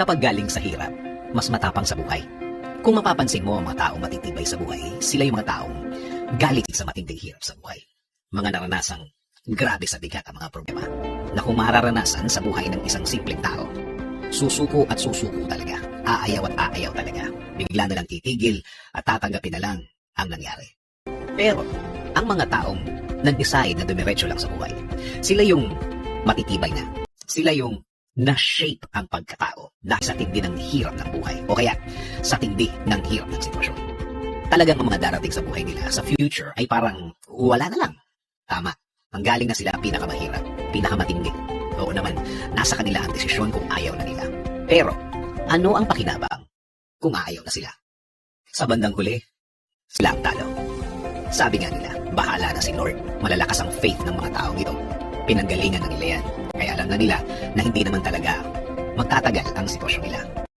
kapag galing sa hirap, mas matapang sa buhay. Kung mapapansin mo ang mga taong matitibay sa buhay, sila yung mga taong galing sa matinding hirap sa buhay. Mga naranasang grabe sa bigat ang mga problema na kung mararanasan sa buhay ng isang simpleng tao, susuko at susuko talaga, aayaw at aayaw talaga, bigla na lang titigil at tatanggapin na lang ang nangyari. Pero, ang mga taong nag-decide na dumiretso lang sa buhay, sila yung matitibay na. Sila yung na-shape ang pagkatao dahil sa tindi ng hirap ng buhay o kaya sa tindi ng hirap ng sitwasyon. Talagang ang mga darating sa buhay nila sa future ay parang wala na lang. Tama. Ang galing na sila pinakamahirap, pinakamatindi. Oo naman, nasa kanila ang desisyon kung ayaw na nila. Pero, ano ang pakinabang kung ayaw na sila? Sa bandang huli, sila ang talo. Sabi nga nila, bahala na si Lord. Malalakas ang faith ng mga taong ito. Pinanggalingan na nila yan. Na nila na hindi naman talaga magtatagal ang sitwasyon nila.